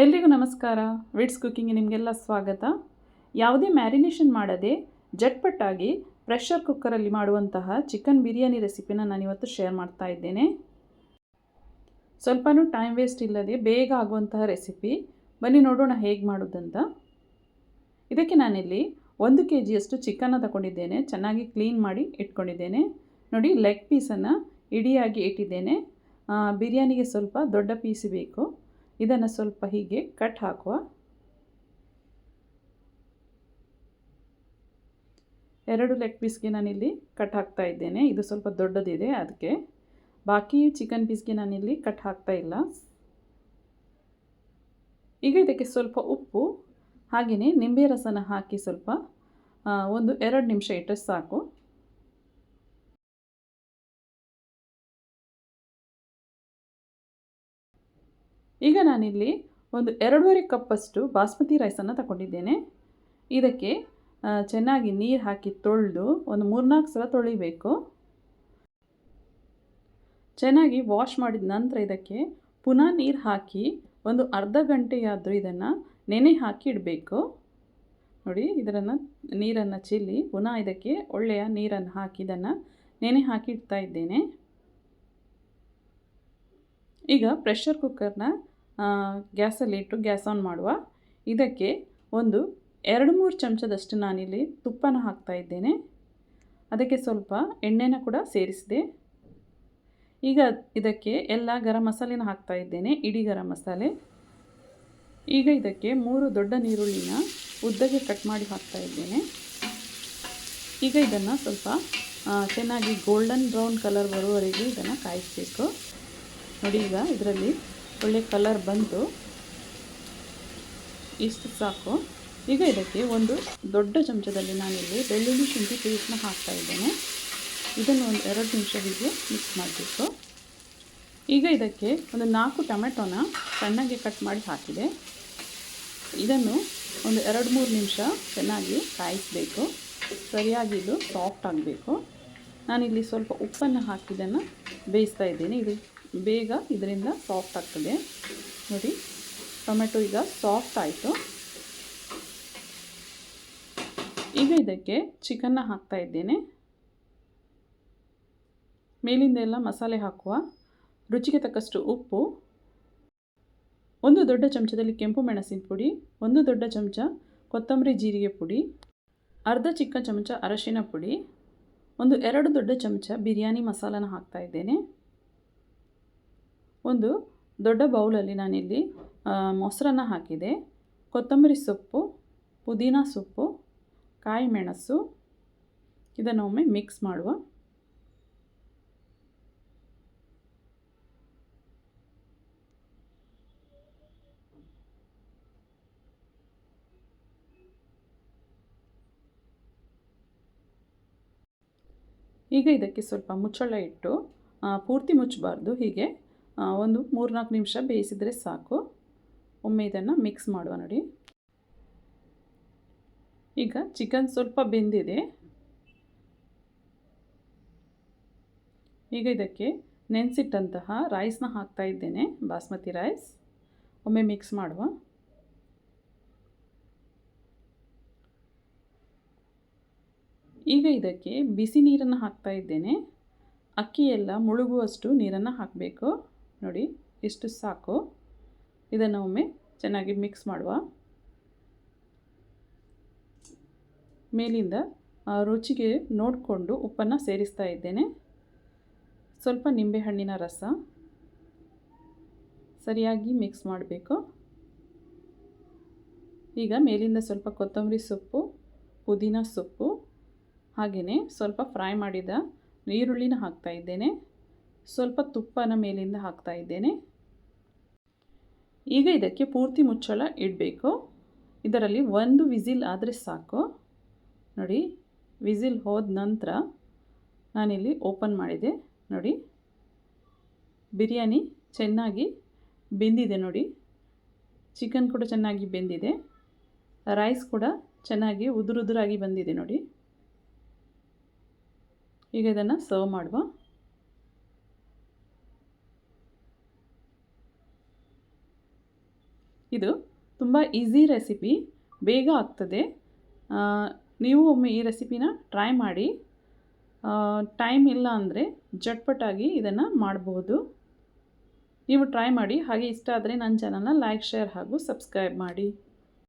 ಎಲ್ರಿಗೂ ನಮಸ್ಕಾರ. Widths cooking ನಿಮಗೆಲ್ಲ ಸ್ವಾಗತ. ಯಾವುದೇ ಮ್ಯಾರಿನೇಷನ್ ಮಾಡದೆ ಜಟ್ಪಟ್ಟಾಗಿ ಪ್ರೆಷರ್ ಕುಕ್ಕರಲ್ಲಿ ಮಾಡುವಂತಹ ಚಿಕನ್ ಬಿರಿಯಾನಿ ರೆಸಿಪಿನ ನಾನಿವತ್ತು ಶೇರ್ ಮಾಡ್ತಾ ಇದ್ದೇನೆ. ಸ್ವಲ್ಪನೂ ಟೈಮ್ ವೇಸ್ಟ್ ಇಲ್ಲದೆ ಬೇಗ ಆಗುವಂತಹ ರೆಸಿಪಿ ಬನ್ನಿ ನೋಡೋಣ ಹೇಗೆ ಮಾಡೋದಂತ. ಇದಕ್ಕೆ ನಾನಿಲ್ಲಿ ಒಂದು ಕೆ ಜಿಯಷ್ಟು ಚಿಕನ್ನ ತಗೊಂಡಿದ್ದೇನೆ. ಚೆನ್ನಾಗಿ ಕ್ಲೀನ್ ಮಾಡಿ ಇಟ್ಕೊಂಡಿದ್ದೇನೆ. ನೋಡಿ ಲೆಗ್ ಪೀಸನ್ನು ಇಡಿಯಾಗಿ ಇಟ್ಟಿದ್ದೇನೆ. ಬಿರಿಯಾನಿಗೆ ಸ್ವಲ್ಪ ದೊಡ್ಡ ಪೀಸ್ ಬೇಕು. ಇದನ್ನು ಸ್ವಲ್ಪ ಹೀಗೆ ಕಟ್ ಹಾಕುವ. ಎರಡು ಲೆಗ್ ಪೀಸ್ಗೆ ನಾನಿಲ್ಲಿ ಕಟ್ ಹಾಕ್ತಾ ಇದ್ದೇನೆ. ಇದು ಸ್ವಲ್ಪ ದೊಡ್ಡದಿದೆ, ಅದಕ್ಕೆ ಬಾಕಿ ಚಿಕನ್ ಪೀಸ್ಗೆ ನಾನಿಲ್ಲಿ ಕಟ್ ಹಾಕ್ತಾ ಇಲ್ಲ. ಈಗ ಇದಕ್ಕೆ ಸ್ವಲ್ಪ ಉಪ್ಪು ಹಾಗೆಯೇ ನಿಂಬೆ ರಸನ ಹಾಕಿ ಸ್ವಲ್ಪ ಒಂದು ಎರಡು ನಿಮಿಷ ಇಟ್ಟರೆ ಸಾಕು. ಈಗ ನಾನಿಲ್ಲಿ ಒಂದು ಎರಡೂವರೆ ಕಪ್ಪಷ್ಟು ಬಾಸ್ಮತಿ ರೈಸನ್ನು ತಗೊಂಡಿದ್ದೇನೆ. ಇದಕ್ಕೆ ಚೆನ್ನಾಗಿ ನೀರು ಹಾಕಿ ತೊಳೆದು ಒಂದು ಮೂರ್ನಾಲ್ಕು ಸಲ ತೊಳಿಬೇಕು. ಚೆನ್ನಾಗಿ ವಾಶ್ ಮಾಡಿದ ನಂತರ ಇದಕ್ಕೆ ಪುನಃ ನೀರು ಹಾಕಿ ಒಂದು ಅರ್ಧ ಗಂಟೆಯಾದರೂ ಇದನ್ನು ನೆನೆ ಹಾಕಿ ಇಡಬೇಕು. ನೋಡಿ, ಇದರನ್ನು ನೀರನ್ನು ಚೆಲ್ಲಿ ಪುನಃ ಇದಕ್ಕೆ ಒಳ್ಳೆಯ ನೀರನ್ನು ಹಾಕಿ ಇದನ್ನು ನೆನೆ ಹಾಕಿ ಇಡ್ತಾ ಇದ್ದೇನೆ. ಈಗ ಪ್ರೆಷರ್ ಕುಕ್ಕರ್ನ ಗ್ಯಾಸಲ್ಲಿ ಇಟ್ಟು ಗ್ಯಾಸ್ ಆನ್ ಮಾಡುವ. ಇದಕ್ಕೆ ಒಂದು ಎರಡು ಮೂರು ಚಮಚದಷ್ಟು ನಾನಿಲ್ಲಿ ತುಪ್ಪನ ಹಾಕ್ತಾ ಇದ್ದೇನೆ. ಅದಕ್ಕೆ ಸ್ವಲ್ಪ ಎಣ್ಣೆನ ಕೂಡ ಸೇರಿಸಿದೆ. ಈಗ ಇದಕ್ಕೆ ಎಲ್ಲ ಗರಂ ಮಸಾಲೆನ ಹಾಕ್ತಾ ಇದ್ದೇನೆ, ಇಡೀ ಗರಂ ಮಸಾಲೆ. ಈಗ ಇದಕ್ಕೆ ಮೂರು ದೊಡ್ಡ ನೀರುಳ್ಳಿನ ಉದ್ದಗೆ ಕಟ್ ಮಾಡಿ ಹಾಕ್ತಾ ಇದ್ದೇನೆ. ಈಗ ಇದನ್ನು ಸ್ವಲ್ಪ ಚೆನ್ನಾಗಿ ಗೋಲ್ಡನ್ ಬ್ರೌನ್ ಕಲರ್ ಬರುವವರೆಗೂ ಇದನ್ನು ಕಾಯಿಸಬೇಕು. ನೋಡಿ ಈಗ ಇದರಲ್ಲಿ ಒಳ್ಳೆ ಕಲರ್ ಬಂತು. ಇಷ್ಟು ಸಾಕು. ಈಗ ಇದಕ್ಕೆ ಒಂದು ದೊಡ್ಡ ಚಮಚದಲ್ಲಿ ನಾನಿಲ್ಲಿ ಬೆಳ್ಳುಳ್ಳಿ ಶುಂಠಿ ಪೇಸ್ಟ್ನ ಹಾಕ್ತಾ ಇದ್ದೇನೆ. ಇದನ್ನು ಒಂದು ಎರಡು ನಿಮಿಷ ಹೀಗೆ ಮಿಕ್ಸ್ ಮಾಡಬೇಕು. ಈಗ ಇದಕ್ಕೆ ಒಂದು ನಾಲ್ಕು ಟೊಮೆಟೊನ ಸಣ್ಣಗೆ ಕಟ್ ಮಾಡಿ ಹಾಕಿದೆ. ಇದನ್ನು ಒಂದು ಎರಡು ಮೂರು ನಿಮಿಷ ಚೆನ್ನಾಗಿ ಕಾಯಿಸಬೇಕು. ಸರಿಯಾಗಿ ಇದು ಸಾಫ್ಟ್ ಆಗಬೇಕು. ನಾನಿಲ್ಲಿ ಸ್ವಲ್ಪ ಉಪ್ಪನ್ನು ಹಾಕಿದ್ದನ್ನು ಬೇಯಿಸ್ತಾ ಇದ್ದೇನೆ. ಇದು ಬೇಗ ಇದರಿಂದ ಸಾಫ್ಟ್ ಆಗ್ತದೆ. ನೋಡಿ, ಟೊಮೆಟೊ ಈಗ ಸಾಫ್ಟ್ ಆಯಿತು. ಈಗ ಇದಕ್ಕೆ ಚಿಕನ್ನ ಹಾಕ್ತಾ ಇದ್ದೇನೆ. ಮೇಲಿಂದ ಎಲ್ಲ ಮಸಾಲೆ ಹಾಕುವ ರುಚಿಗೆ ತಕ್ಕಷ್ಟು ಉಪ್ಪು, ಒಂದು ದೊಡ್ಡ ಚಮಚದಲ್ಲಿ ಕೆಂಪು ಮೆಣಸಿನ ಪುಡಿ, ಒಂದು ದೊಡ್ಡ ಚಮಚ ಕೊತ್ತಂಬರಿ ಜೀರಿಗೆ ಪುಡಿ, ಅರ್ಧ ಚಿಕ್ಕ ಚಮಚ ಅರಶಿನ ಪುಡಿ, ಒಂದು ಎರಡು ದೊಡ್ಡ ಚಮಚ ಬಿರಿಯಾನಿ ಮಸಾಲನ ಹಾಕ್ತಾ ಇದ್ದೇನೆ. ಒಂದು ದೊಡ್ಡ ಬೌಲಲ್ಲಿ ನಾನಿಲ್ಲಿ ಮೊಸರನ್ನು ಹಾಕಿದೆ. ಕೊತ್ತಂಬರಿ ಸೊಪ್ಪು, ಪುದೀನ ಸೊಪ್ಪು, ಕಾಯಿ ಮೆಣಸು, ಇದನ್ನು ಒಮ್ಮೆ ಮಿಕ್ಸ್ ಮಾಡುವ. ಈಗ ಇದಕ್ಕೆ ಸ್ವಲ್ಪ ಮುಚ್ಚಳ ಇಟ್ಟು ಪೂರ್ತಿ ಮುಚ್ಚಬಾರ್ದು. ಹೀಗೆ ಒಂದು ಮೂರ್ನಾಲ್ಕು ನಿಮಿಷ ಬೇಯಿಸಿದರೆ ಸಾಕು. ಒಮ್ಮೆ ಇದನ್ನು ಮಿಕ್ಸ್ ಮಾಡುವ ನೋಡಿ. ಈಗ ಚಿಕನ್ ಸ್ವಲ್ಪ ಬೆಂದಿದೆ. ಈಗ ಇದಕ್ಕೆ ನೆನೆಸಿಟ್ಟಂತಹ ರೈಸ್ನ ಹಾಕ್ತಾ ಇದ್ದೇನೆ, ಬಾಸ್ಮತಿ ರೈಸ್ ಒಮ್ಮೆ ಮಿಕ್ಸ್ ಮಾಡುವ. ಈಗ ಇದಕ್ಕೆ ಬಿಸಿ ನೀರನ್ನು ಹಾಕ್ತಾ ಇದ್ದೇನೆ. ಅಕ್ಕಿ ಎಲ್ಲ ಮುಳುಗುವಷ್ಟು ನೀರನ್ನು ಹಾಕಬೇಕು. ನೋಡಿ, ಇಷ್ಟು ಸಾಕು. ಇದನ್ನು ಒಮ್ಮೆ ಚೆನ್ನಾಗಿ ಮಿಕ್ಸ್ ಮಾಡುವ. ಮೇಲಿಂದ ರುಚಿಗೆ ನೋಡಿಕೊಂಡು ಉಪ್ಪನ್ನು ಸೇರಿಸ್ತಾ ಇದ್ದೇನೆ. ಸ್ವಲ್ಪ ನಿಂಬೆಹಣ್ಣಿನ ರಸ ಸರಿಯಾಗಿ ಮಿಕ್ಸ್ ಮಾಡಬೇಕು. ಈಗ ಮೇಲಿಂದ ಸ್ವಲ್ಪ ಕೊತ್ತಂಬರಿ ಸೊಪ್ಪು, ಪುದೀನ ಸೊಪ್ಪು ಹಾಗೆಯೇ ಸ್ವಲ್ಪ ಫ್ರೈ ಮಾಡಿದ ಈರುಳ್ಳಿನ ಹಾಕ್ತಾ ಇದ್ದೇನೆ. ಸ್ವಲ್ಪ ತುಪ್ಪನ ಮೇಲಿಂದ ಹಾಕ್ತಾ ಇದ್ದೇನೆ. ಈಗ ಇದಕ್ಕೆ ಪೂರ್ತಿ ಮುಚ್ಚಳ ಇಡಬೇಕು. ಇದರಲ್ಲಿ ಒಂದು ವಿಸಿಲ್ ಆದರೆ ಸಾಕು. ನೋಡಿ, ವಿಸಿಲ್ ಹೋದ ನಂತರ ನಾನಿಲ್ಲಿ ಓಪನ್ ಮಾಡಿದೆ. ನೋಡಿ, ಬಿರಿಯಾನಿ ಚೆನ್ನಾಗಿ ಬೆಂದಿದೆ ನೋಡಿ. ಚಿಕನ್ ಕೂಡ ಚೆನ್ನಾಗಿ ಬೆಂದಿದೆ. ರೈಸ್ ಕೂಡ ಚೆನ್ನಾಗಿ ಉದುರುದುರಾಗಿ ಬಂದಿದೆ ನೋಡಿ. ಈಗ ಇದನ್ನು ಸರ್ವ್ ಮಾಡುವ. ಇದು ತುಂಬ ಈಸಿ ರೆಸಿಪಿ ಬೇಗ ಆಗ್ತದೆ. ನೀವು ಒಮ್ಮೆ ಈ ರೆಸಿಪಿನ ಟ್ರೈ ಮಾಡಿ. ಟೈಮ್ ಇಲ್ಲ ಅಂದರೆ ಜಟ್ಪಟಾಗಿ ಇದನ್ನು ಮಾಡಬಹುದು. ನೀವು ಟ್ರೈ ಮಾಡಿ. ಹಾಗೆ ಇಷ್ಟ ಆದರೆ ನನ್ನ ಚಾನಲ್ನ ಲೈಕ್ ಶೇರ್ ಹಾಗೂ ಸಬ್ಸ್ಕ್ರೈಬ್ ಮಾಡಿ.